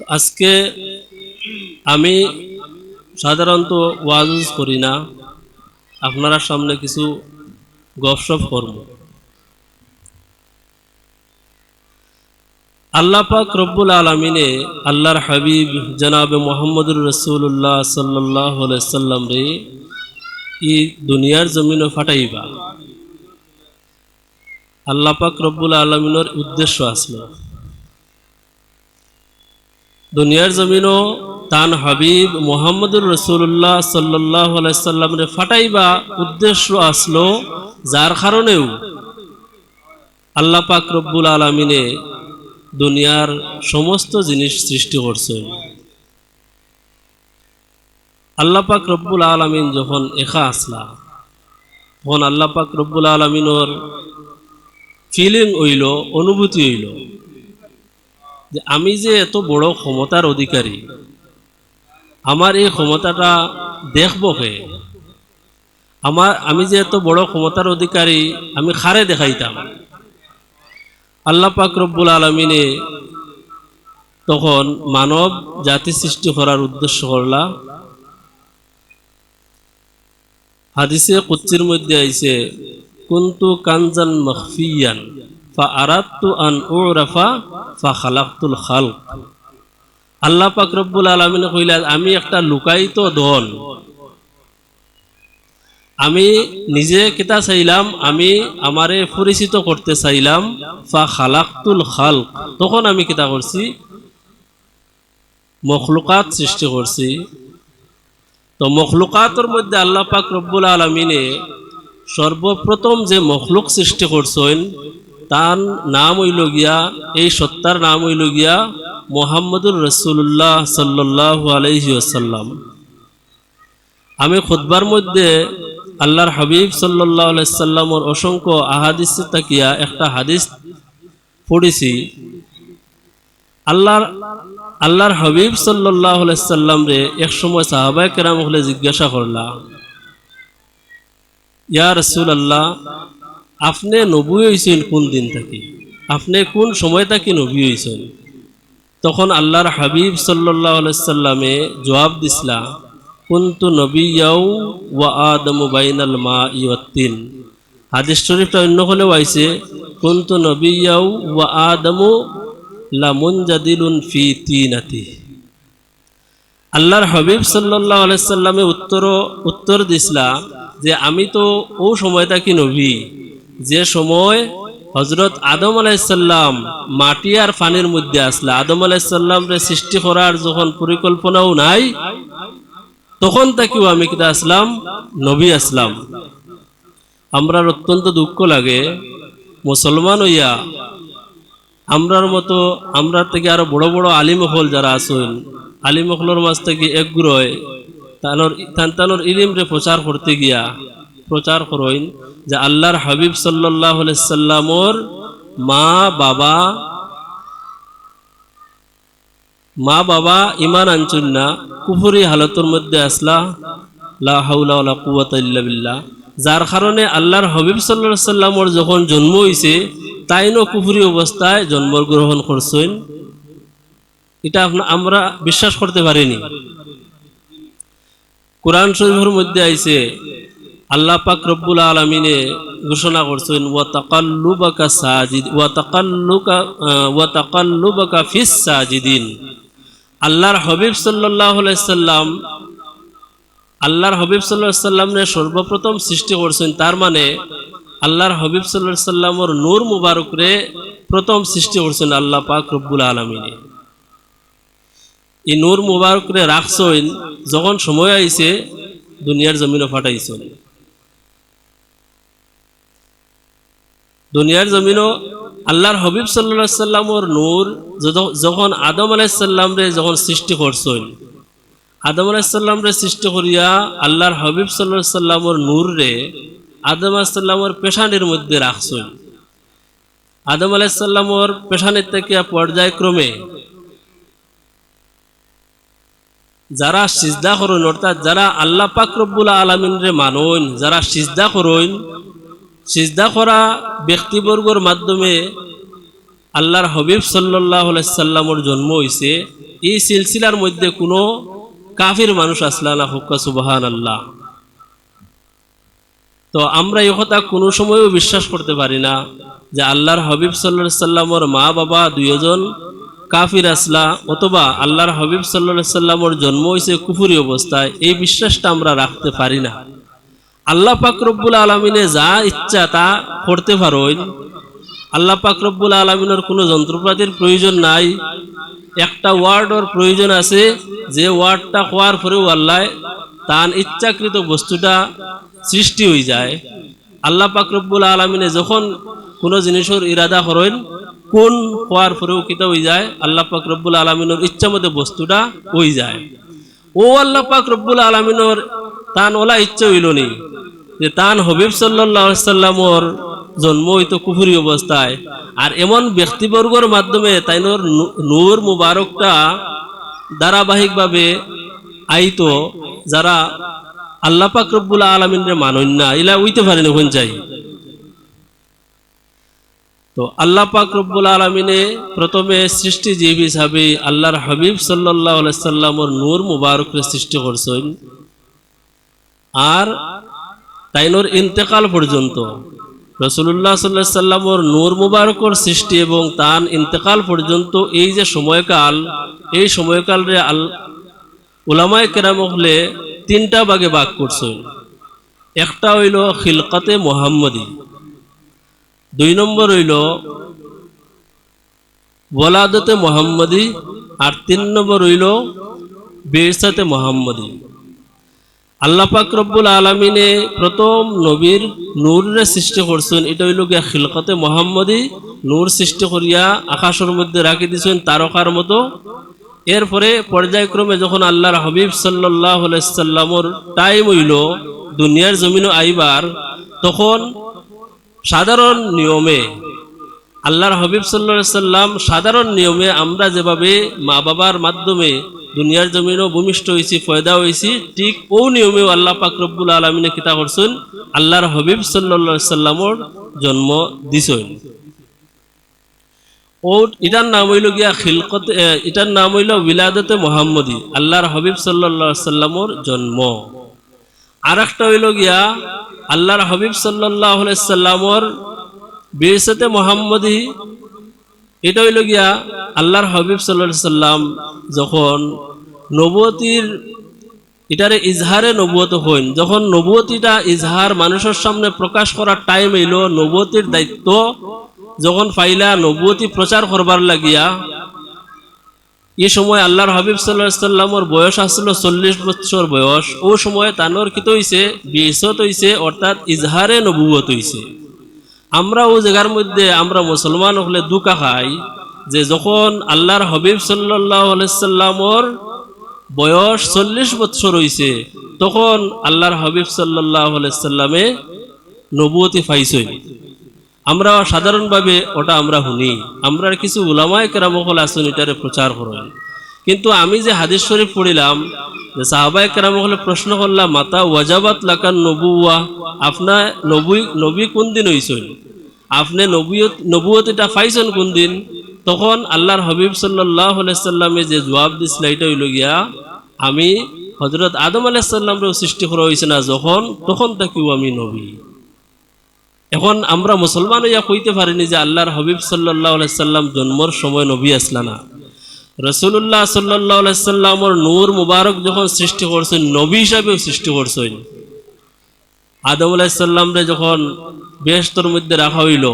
আজকে আমি সাধারণত ওয়াজ করি না, আপনারা সামনে কিছু গপসপ করব। আল্লাহ পাক রব্বুল আলমিনে আল্লাহর হাবিব জনাবে মোহাম্মদুর রসুল্লাহ সাল্লাহ সাল্লাম রে ই দুনিয়ার জমিনও ফাটাইবা। আল্লাহ পাক রব্বুল আলমিনের উদ্দেশ্য আসলো। দুনিয়ার জমিনও তান হাবিব মোহাম্মদুর রসুল্লাহ সাল্লাহ সাল্লামরে ফাটাইবা উদ্দেশ্য আসলো যার কারণেও আল্লাহ পাক রব্বুল আলমিনে দুনিয়ার সমস্ত জিনিস সৃষ্টি করছেন। আল্লাহ পাক রব্বুল আলমিন যখন একা আসলা, তখন আল্লাহ পাক রব্বুল আলমিনর ফিলিং হইল, অনুভূতি হইল। যে আমি যে এত বড় ক্ষমতার অধিকারী, আমার এই ক্ষমতাটা দেখব কে? আমার, আমি যে এত বড় ক্ষমতার অধিকারী, আমি খারে দেখাইতাম? আল্লাহ পাক রব্বুল আলমিনে তখন মানব জাতি সৃষ্টি করার উদ্দেশ্য করলা। হাদিসে কুচ্চির মধ্যে আইছে, কুন্তু কানজান মখফিয়ান। আল্লাহ পাক রব্বুল আমি একটা লুকায়িত ধন। আমি নিজে কেতা চাইলাম, আমি আমারে পরিচিত করতে চাইলাম ফা খালাক্তুল খাল তখন আমি কেতা করছি? মখলুকাত সৃষ্টি করছি। তো মখলুকাতর মধ্যে আল্লাহ পাক রব্বুল আলমিনে সর্বপ্রথম যে মখলুক সৃষ্টি করছেন তার নাম হইল গিয়া, এই সত্তার নাম হইল গিয়া মোহাম্মদুর রসুল্লাহ সাল্লাহ আলহি আসাল্লাম আমি খুদ্বার মধ্যে আল্লাহর হাবিব সাল্লাহ সাল্লামর অসংখ্য আহাদিস তাকিয়া একটা হাদিস পড়েছি। আল্লাহর আল্লাহর হাবিব সাল্লাহ সাল্লাম রে এক সময় সাহাবাই কেরাম হলে জিজ্ঞাসা করলা, ইয়া রসুল আল্লাহ আপনি নবী হয়েছেন কোন দিন থাকি? আপনি কোন সময় থাকি নবী হয়েছেন তখন আল্লাহর হাবিব সাল্লাহ সাল্লামে জবাব দিসলা, কুন্তু নবিয়াও ওয়া আদমু বাইনাল মা ইয়ত্তিন হাদিস শরীফটা অন্য হলেও আইছে কুন্তু নবিয়াও ওয়া আদমু লামুনজাদিলুন ফি তিনাতি। আল্লাহর হাবিব সাল্লাহ আলাইসাল্লামে উত্তর উত্তর দিসলা যে, আমি তো ও সময়টা কি নবী। যে সময় হজরত আদম আলাইসাল্লাম মাটি আর পানির মধ্যে আসলা, আদম আলাইসাল্লামরে সৃষ্টি করার যখন পরিকল্পনাও নাই, তখন তাকেও আমি কিতা আসলাম? নবী আসলাম। আমরা অত্যন্ত দুঃখ লাগে। মুসলমান হইয়া আমরার মতো আমরা থেকে আরও বড় বড় আলিমহল যারা আসুন আলিমহলের মাঝ থেকে একগ্রয় তানোর তানোর ইলিমরে প্রচার করতে গিয়া প্রচার করইন যে আল্লাহর হাবিব সাল্লাহ সাল্লামর মা, বাবা মা, বাবা ইমান আনছুন না, কুফুরি হালতর মধ্যে আসলা যার কারণে আল্লাহর হাবিব সাল্লাল্লাহু সাল্লামর যখন জন্ম হইছে তাইনো কুফুরি অবস্থায় জন্মগ্রহণ করছেন। এটা আমরা বিশ্বাস করতে পারিনি। কোরআন শরীফের মধ্যে আইছে আল্লাহ পাক রব্বুল আলমিনে ঘোষণা করছেন ওয়া তাকাল্লুবাকা সাজিদ ওয়া তাকাল্লুকা ওয়া তাকাল্লুবাকা ফিস সাজিদিন। আল্লাহর হবিব সাল্লাহ সাল্লাম, আল্লাহর হবিব সাল্লাহ সাল্লামনে সর্বপ্রথম সৃষ্টি করছেন, তার মানে আল্লাহর হবিব সাল্লাহ সাল্লামর নূর মুবারকরে প্রথম সৃষ্টি করছেন আল্লাহ পাক রব্বুল আলমিনে। এই নূর মুবারকরে রাখছেন, যখন সময় আইছে, দুনিয়ার জমিনে ফাটাইছেন। দুনিয়ার জমিনও আল্লাহর হবিব সাল্লা সাল্লামর নূর যখন আদম আলাইসাল্লাম রে যখন সৃষ্টি করছেন, আদম আলাইসাল্লাম রে সৃষ্টি করিয়া আল্লাহর হবিব সাল্লা সাল্লামর নূর রে আদম আলাইসাল্লামর পেশানির মধ্যে রাখছেন। আদম আলাইসাল্লামর পেশানির থেকে পর্যায়ক্রমে যারা সিজদা করুন, অর্থাৎ যারা আল্লাহ পাক রব্বুল আলমিন রে মানন, যারা সিজদা করুন সিজদা করা ব্যক্তিবর্গর মাধ্যমে আল্লাহর হবিব সাল্লাহ সাল্লামর জন্ম হয়েছে এই সিলসিলার মধ্যে কোনো কাফির মানুষ আসলা না হুক্কা সুবাহান আল্লাহ তো আমরা এই কথা কোনো সময়ও বিশ্বাস করতে পারি না যে আল্লাহর হবিব সাল্লা সাল্লামর মা, বাবা দুইজন কাফির আসলা অথবা আল্লাহর হবিব সাল্লা সাল্লামর জন্ম হয়েছে কুফুরি অবস্থায়, এই বিশ্বাসটা আমরা রাখতে পারি না। আল্লাহ পাক রব্বুল আলমিনে যা ইচ্ছা তা করতে পারেন আল্লাহ পাক রব্বুল আলমিনের কোনো যন্ত্রপাতির প্রয়োজন নাই। একটা ওয়ার্ডর প্রয়োজন আছে, যে ওয়ার্ডটা হওয়ার পরেও আল্লাহ তার ইচ্ছাকৃত বস্তুটা সৃষ্টি হয়ে যায়। আল্লাহ পাক রব্বুল আলমিনে যখন কোনো জিনিসের ইরাদা করেন, কোন হওয়ার পরেও কিতা হয়ে যায়, আল্লাহ পাক রব্বুল আলমিনের ইচ্ছা মতো বস্তুটা হয়ে যায়। ও আল্লাহ পাক রব্বুল আলমিনের তান ওলা ইচ্ছা হইল নি। যে তান হবিব সাল্লাহ সাল্লামর জন্ম হইতো কুফুরি অবস্থায়। আর এমন ব্যক্তিবর্গর মাধ্যমে তাইনোর নূর মুবারকটা ধারাবাহিকভাবে আইতো, যারা আল্লাহ পাক রব্বুল আলমিনের মানন না। ইলা উইতে পারেনি কোন চাই। তো আল্লাহ পাক রব্বুল আলমিনে প্রথমে সৃষ্টি জীব হিসাবে আল্লাহর হাবিব সাল্লাহ সাল্লামর নূর মুবারককে সৃষ্টি করছেন। আর তাইনোর ইন্তেকাল পর্যন্ত। রসুল্লাহ সাল্লাহ সাল্লামর নূর মুবারকর সৃষ্টি এবং তান ইন্তেকাল পর্যন্ত এই যে সময়কাল, এই সময়কালরে আল উলামায় কেরাম হলে তিনটা ভাগে ভাগ করছেন একটা হইল খিলকাতে মোহাম্মদী, দুই নম্বর হইল ওলাদতে মোহাম্মদী, আর তিন নম্বর হইল বেরসাতে মোহাম্মদী। আল্লাহ পাক রব্বুল আলমিনে প্রথম নবীর নূরের সৃষ্টি করছেন। এটা হইল গিয়া খিলকতে মোহাম্মদী নূর সৃষ্টি করিয়া আকাশের মধ্যে রাখি দিয়েছেন তারকার মতো। এরপরে পর্যায়ক্রমে যখন আল্লাহর হাবিব সাল্লাহ সাল্লামর টাইম হইল, দুনিয়ার জমিনও আইবার, তখন সাধারণ নিয়মে আল্লাহর হাবিব সাল্লা সাল্লাম সাধারণ নিয়মে আমরা যেভাবে মা বাবার মাধ্যমে দুনিয়ার জমিনও ভূমিষ্ঠ হয়েছি, ফয়দা হয়েছি, ঠিক ও নিয়মেও আল্লাহ পাক রব্বুল আলমিনে কিতা করছেন, আল্লাহর হাবিব সাল্লা সাল্লামর জন্ম দিছেন। ও এটার নাম হইল গিয়া খিলকত এটার নাম হইল বিলাদতে মোহাম্মদী, আল্লাহর হাবিব সাল্লা সাল্লামর জন্ম। আর একটা হইল গিয়া আল্লাহর হাবিব সাল্লাহ সাল্লামর বিরসাতে মোহাম্মদী। এটা হইল গিয়া আল্লাহর হাবিব সাল্লাহ সাল্লাম যখন নবতির এটারে ইজহারে নবুয়ত হইন, যখন নবুয়তিটা ইজহার মানুষের সামনে প্রকাশ করার টাইম এলো নবুয়তির দায়িত্ব যখন পাইলা নবুয়তি প্রচার করবার লাগিয়া, এই সময় আল্লাহর হাবিব সাল্লাহ সাল্লামর বয়স আসলো চল্লিশ বছর বয়স। ও সময় তানোর কিত হইছে বিশত হইছে, অর্থাৎ ইজহারে নবুয়ত হইছে। আমরা ও জায়গার মধ্যে আমরা মুসলমান হলে দুকা খাই যে যখন আল্লাহর হাবিব সাল্লাহ বয়স চল্লিশ বছর হইছে, তখন আল্লাহর হাবিব সাল্লাহ সাল্লামে নবুয়তি পাইছই আমরা সাধারণভাবে ওটা আমরা শুনি। আমরা কিছু উলামায় কেরামকল আসুন এটারে প্রচার করেন। কিন্তু আমি যে হাদিস শরীফ পড়িলাম যে সাহাবায় কেরামকলে প্রশ্ন করলাম, মাতা ওয়াজাবাত লাকান নবুয়া আপনার নবী নবী কোন দিন হইছেন? আপনি নবীয়ত, নবুয়তিটা পাইছেন কোন দিন? তখন আল্লাহর হাবিব সাল্লাহ সাল্লামে যে জবাব দিছিল এটা হইল গিয়া, আমি হজরত আদম আলাইসাল্লামরেও সৃষ্টি করা হয়েছে না, যখন, তখন তাকেও আমি নবী। এখন আমরা মুসলমান ইয়া কইতে পারিনি যে আল্লাহর হাবিব সাল্লাহ সাল্লাম জন্মর সময় নবী আসলা না। রসুল্লাহ সাল্লাহ নূর মুবারক যখন সৃষ্টি করছেন, নবী হিসাবেও সৃষ্টি করছেন। আদম আলাইসাল্লামরে যখন বেহস্তর মধ্যে রাখা হইল,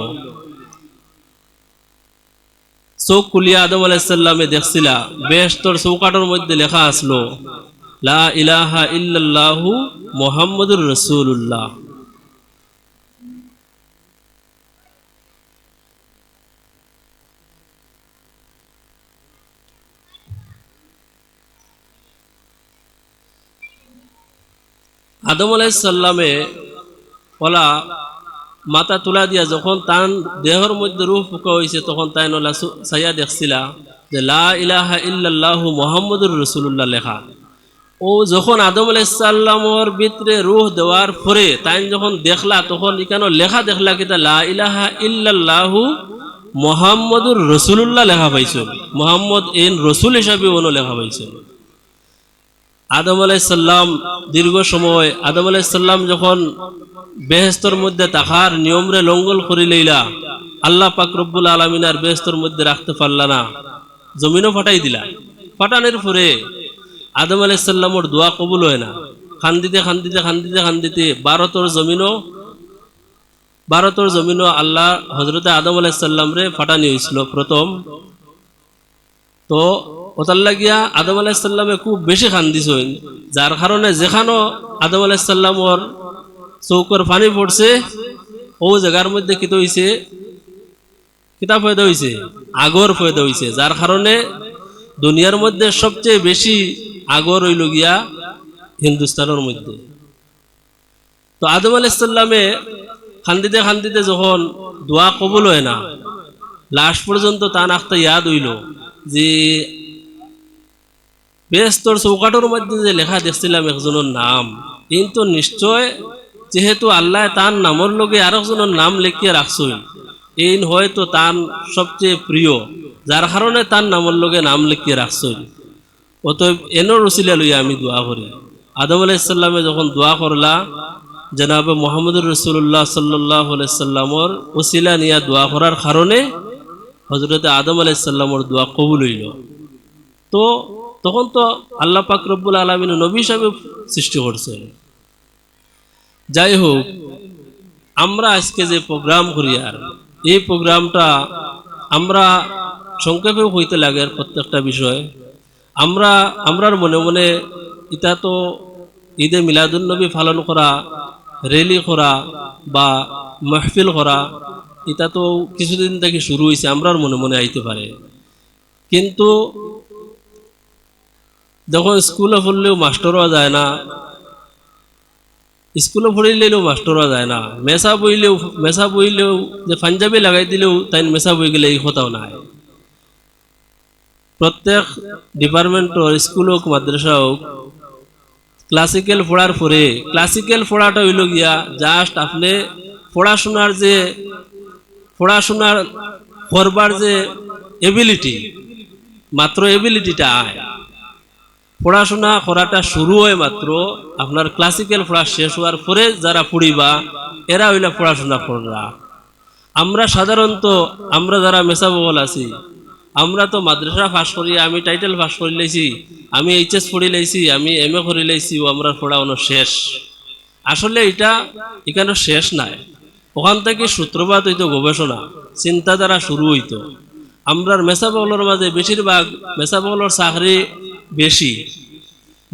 চোখ কুলিয়া আদম আলাইসাল্লামে দেখছিলা বেহস্তর চৌকাটোর মধ্যে লেখা আসলো, লা ইলাহা ইল্লাল্লাহু মোহাম্মদুর রসুল্লাহ আদম আলাইসাল্লামে ওলা মাথা তুলা দিয়া যখন তান দেহর মধ্যে রূহ ফুকা হয়েছে তখন তাই নলা সাইয়া দেখছিলা যে লা ইলাহা ইল্লাল্লাহু মোহাম্মদুর রসুল্লাহ লেখা। ও যখন আদম আলাইসাল্লামর ভিতরে রুহ দেওয়ার পরে তাই যখন দেখলা, তখন এখানে লেখা দেখলা কিতা লা ইলাহা ইল্লাল্লাহু মোহাম্মদুর রসুল্লাহ লেখা পাইছেন মোহাম্মদ এন রসুল হিসাবে অনু লেখা পাইছেন আদম আলাইসাল্লাম দীর্ঘ সময়, আদম আলাইসাল্লাম যখন বেহেস্তর মধ্যে তাহার নিয়মরে লঙ্গল করি লইলা, আল্লাহ পাক রব্বুল আলমিনার বেহেস্তর মধ্যে রাখতে পারলা না। জমিনও ফাটাই দিলা। ফাটানোর পরে আদম আলাইসাল্লামর দোয়া কবুল হয় না। খান্দিতে খান্দিতে খান্দিতে খান্দিতে ভারতর জমিনও ভারতর জমিনও আল্লাহ হজরতে আদম আলাইসাল্লাম রে ফাটানি হয়েছিল প্রথম। তো ওতার লাগিয়া আদম আলাইসাল্লামে খুব বেশি খান্দিছইন যার কারণে যেখানো আদম আলাইসাল্লামর চৌকর পানি পড়ছে, ও জায়গার মধ্যে কিতো হইছে? কিতাব ফয়দা হইছে, আগর ফয়দা হইছে, যার কারণে দুনিয়ার মধ্যে সবচেয়ে বেশি আগর হইল গিয়া হিন্দুস্তানের মধ্যে। তো আদম আলাইসাল্লামে খান্দিতে খান্দিতে যখন দোয়া কবুল হয় না লাস্ট পর্যন্ত তান একটা ইয়াদ হইল যে বেস্তর চৌকাটোর মধ্যে যে লেখা দেখছিলাম একজনের নাম, কিন্তু নিশ্চয় যেহেতু আল্লাহ তার নামর লগে আর একজনের নাম লিখিয়ে রাখছই এই হয়তো তার সবচেয়ে প্রিয় যার কারণে তার নামর লগে নাম লিখিয়ে রাখছই অতএব এনো রসিলা লইয়া আমি দোয়া করি। আদম আলাইসাল্লামে যখন দোয়া করলা জনাবে মোহাম্মদুর রসুল্লাহ সাল্লাহ সাল্লামর ওসিলা নিয়া দোয়া করার কারণে হজরতে আদম আলাইসাল্লামর দোয়া কবুল হইল। তো তখন তো আল্লাহ পাক রব্বুল আলমিন নবী হিসাবে সৃষ্টি করছে যাই হোক, আমরা আজকে যে প্রোগ্রাম করি আর, এই প্রোগ্রামটা আমরা সংক্ষেপেও হইতে লাগে আর প্রত্যেকটা বিষয়। আমরা, আমরার মনে মনে এটা তো ঈদে মিলাদুলনবী পালন করা, রেলি করা বা মাহফিল করা এটা তো কিছুদিন থেকে শুরু হয়েছে আমরার মনে মনে আইতে পারে। কিন্তু যখন স্কুলে পড়লেও মাস্টারও যায় না। স্কুলে পড়িলেও মাস্টারও যায় না। মেসা বইলেও মেসা বইলেও যে পাঞ্জাবি লাগাই দিলেও তাই মেসা বই গেলে এই কথাও নাই। প্রত্যেক ডিপার্টমেন্টর স্কুল হোক, মাদ্রাসা হোক ক্লাসিক্যাল পড়ার পরে ক্লাসিক্যাল পড়াটা হইল গিয়া জাস্ট আপনি পড়াশোনার যে, পড়াশোনার করবার যে এবিলিটি মাত্র এবিলিটিটা আয়। পড়াশোনা করাটা শুরু হয় মাত্র, আপনার ক্লাসিক্যাল পড়া শেষ হওয়ার পরে যারা পড়িবা, এরা হইলে পড়াশোনা কররা। আমরা সাধারণত, আমরা যারা মেসাবল আছি, আমরা তো মাদ্রাসা পাস করি, আমি টাইটেল পাস করে লাইছি আমি এইচএস পড়ি লাইছি আমি এম এ করে লাইছি ও আমরা পড়ানো শেষ। আসলে এটা এখানে শেষ নাই। ওখান থেকে সূত্রপাত হইতো গবেষণা, চিন্তাধারা শুরু হইতো। আমরার মেসাবলের মাঝে বেশিরভাগ মেসাবলের চাকরি বেশি।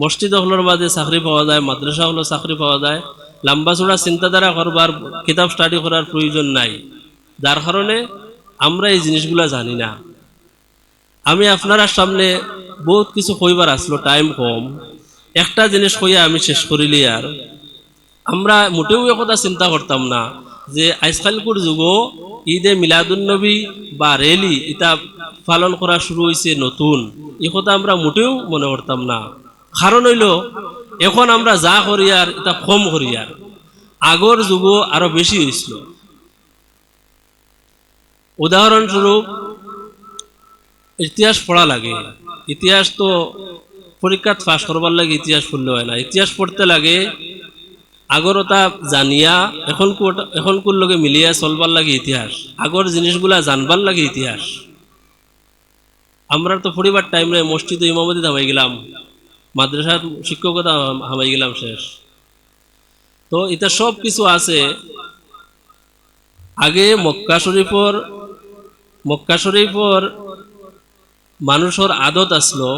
মসজিদ হলের মাঝে চাকরি পাওয়া যায় মাদ্রাসা হলো চাকরি পাওয়া যায়। লম্বা চূড়া চিন্তাধারা করবার কিতাব স্টাডি করার প্রয়োজন নাই। যার কারণে আমরা এই জিনিসগুলা জানি না। আমি আপনার সামনে বহুত কিছু কইবার আসলো টাইম কম। একটা জিনিস কইয়া আমি শেষ করিলি আর। আমরা মোটেও কথা চিন্তা করতাম না যে আজকালকুর যুগ ঈদে মিলাদুন্নবী বা রেলি এটা পালন করা শুরু হয়েছে নতুন। এই কথা আমরা মোটেও মনে করতাম না। কারণ হইল, এখন আমরা যা করি আর এটা কম করি আর। আগর যুগ আরও বেশি হয়েছিল উদাহরণস্বরূপ, ইতিহাস পড়া লাগে। ইতিহাস তো পরীক্ষাত পাস করবার লাগে ইতিহাস পড়লে হয় না। ইতিহাস পড়তে লাগে আগরতা জানিয়া এখন এখন কোন লগে মিলিয়া চলবার লাগে ইতিহাস? আগর জিনিসগুলা জানবার লাগে ইতিহাস। আমরা তো পরিবার টাইম রে মসজিদ ইমামতি হামাই গেলাম। মাদ্রাসার শিক্ষকতা হামাই গেলাম শেষ। তো এটা সব কিছু আছে। আগে মক্কা শরীফর মক্কা শরীফর মানুষের আদত আসলো।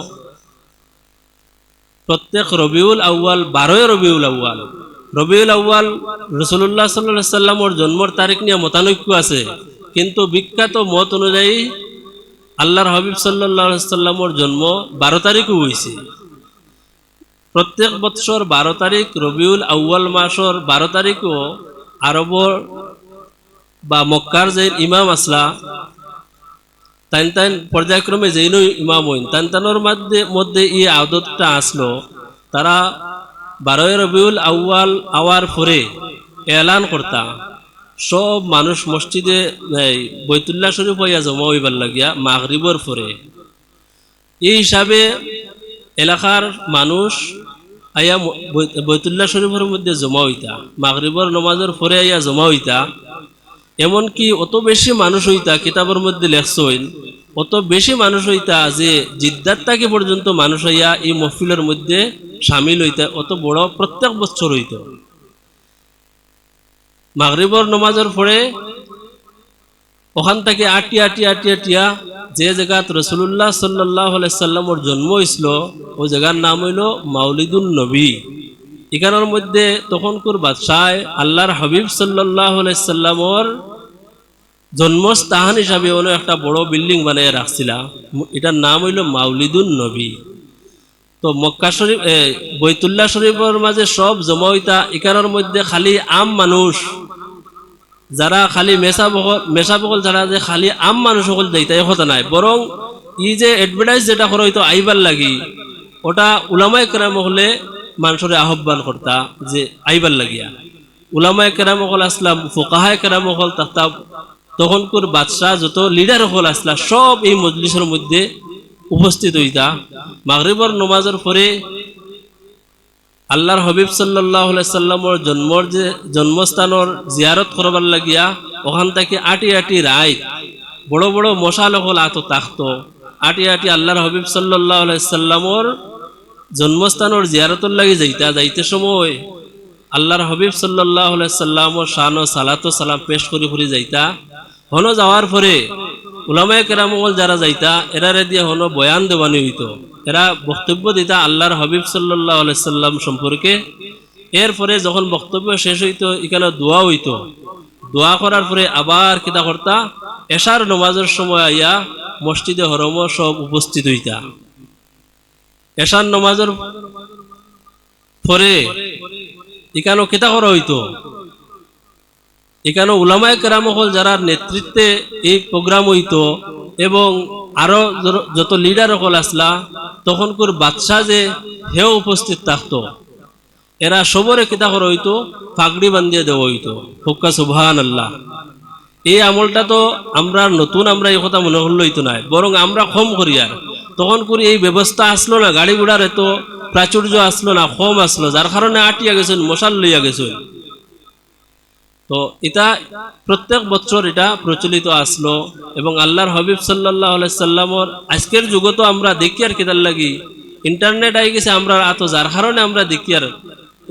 প্রত্যেক রবিউল আউ্য়াল, বারোই রবিউল আউ্য়াল। রবিউল আউ্য়াল রসুল্লাহ সাল্লাহ সাল্লামর জন্মর তারিখ নিয়ে মতানৈক্য আছে। কিন্তু বিখ্যাত মত অনুযায়ী আল্লাহর হাবিব সাল্লাহ সাল্লামর জন্ম বারো তারিখও হয়েছে। প্রত্যেক বৎসর বারো তারিখ রবিউল আউ্য়াল মাসর বারো তারিখও আরবর বা মক্কার যে ইমাম আসলা, তাইন তাইন পর্যায়ক্রমে যেইন ইমাম হইন তান তানোর মধ্যে মধ্যে এই আদতটা আসলো। তারা বারোই রবিউল আউয়াল আওয়ার পরে এলান করতা। সব মানুষ মসজিদে এই, বৈতুল্লাহ শরীফ হইয়া জমা হইবার লাগিয়া মাগরিবর পরে। এই হিসাবে এলাকার মানুষ আইয়া ম- বৈ- শরীফের মধ্যে জমা হইতা। মাগরিবর নমাজের পরে আইয়া জমা হইতা। এমনকি অত বেশি মানুষ হইতা কিতাবের মধ্যে লেখছইন অত বেশি মানুষ হইতা যে জিদ্দার তাকে পর্যন্ত মানুষ হইয়া এই মহফিলের মধ্যে সামিল হইতা অত বড় প্রত্যেক বছর হইত। মাগরিবর নমাজের পরে ওখান থেকে আটি আটি আটি আটিয়া যে জায়গাত রসুল্লাহ সাল্লাহ সাল্লামর জন্ম হয়েছিল ওই জায়গার নাম হইল মাউলিদুন নবী। এখানের মধ্যে তখনকার বাদশাহ আল্লাহর হাবিব সাল্লাহ সাল্লামর জন্মস্থান হিসাবে ওনো একটা বড় বিল্ডিং বানিয়ে রাখছিল। এটার নাম হইল মাউলিদুন নবী। তো মক্কা শরীফ এ, বৈতুল্লাহ শরীফের মাঝে সব জমা হইতা এখানের মধ্যে খালি আম মানুষ। যারা খালি মেসা বকল মেসা বকল যারা যে খালি আম মানুষ সকল যাইতা এই কথা নাই। বরং ই যে এডভার্টাইজ যেটা করা হইতো আইবার লাগি ওটা উলামায় কেরাম হলে মানুষের আহ্বান করতা যে আইবার লাগিয়া। উলামায় কেরাম হল আসলাম ফোকাহায় কেরাম হল তখনকার বাদশাহ যত লিডার হল আসলা সব এই মজলিসের মধ্যে উপস্থিত হইতা। মাগরিবর নমাজের পরে আল্লাহর হবিব সাল্লাহ সাল্লামর জন্মর যে জন্মস্থানের জিয়ারত করবার লাগিয়া ওখান থেকে আটি আটি রাইত বড় বড় মশাল হল আত তাখত। আটি আটি আল্লাহর হবিব সাল্লাহ সাল্লামর জন্মস্থানের জিয়ারতর লাগি যাইতা, যাইতে সময় আল্লাহর হবিব সাল্লাহ সাল্লামর শান ও সালাত সালাম পেশ করি করি যাইতা। হন যাওয়ার পরে উলামায় কেরামল যারা যাইতা এরারে দিয়ে হন বয়ান দেওয়ানি হইত। এরা বক্তব্য দিতা আল্লাহর হবিব সাল্লাহ সাল্লাম সম্পর্কে। এরপরে যখন বক্তব্য শেষ হইত, এখানে দোয়া হইত। দোয়া করার পরে আবার কিতা করতা? এশার নমাজের সময় আইয়া মসজিদে হরম সব উপস্থিত হইতা। এশার নমাজের পরে এখানেও কিতা করা হইতো? এখানে উলামায় কেরাম হল যারা নেতৃত্বে এই প্রোগ্রাম হইতো এবং আরও যত লিডার হল আসলা, তখনকার বাদশাহ যে হেও উপস্থিত থাকতো। এরা সবরে কিতা করা হইতো? পাগড়ি বান্ধিয়ে দেওয়া হইতো। হুক্কা সুবহান আল্লাহ এই আমলটা তো আমরা নতুন আমরা এই কথা মনে করলে হইতো নাই। বরং আমরা কম করি আর। তখন করে এই ব্যবস্থা আসলো না গাড়ি ঘোড়ার এত প্রাচুর্য আসলো না, কম আসলো। যার কারণে আটিয়া গেছেন, মশাল লইয়া গেছেন। তো এটা প্রত্যেক বছর এটা প্রচলিত আসলো এবং আল্লাহর হবিব সাল্লাহ সাল্লামর আজকের যুগে তো আমরা দেখি আর কেতার লাগি। ইন্টারনেট আই গেছে আমরা আতো যার কারণে আমরা দেখি আর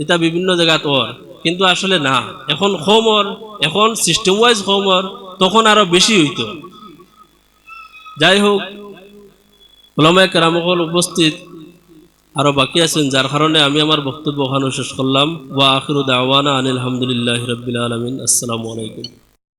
এটা বিভিন্ন জায়গাত ওর। কিন্তু আসলে না, এখন হোমর এখন সিস্টেম ওয়াইজ হোমর তখন আরও বেশি হইতো। যাই হোক, ওলামায় কেরামকল উপস্থিত আরও বাকি আছেন, যার কারণে আমি আমার বক্তব্য ওখানে শেষ করলাম। ওয়া আখিরু দাওয়ানা আনিল আলহামদুলিল্লাহ রবিল আলমিন। আসসালামু আলাইকুম।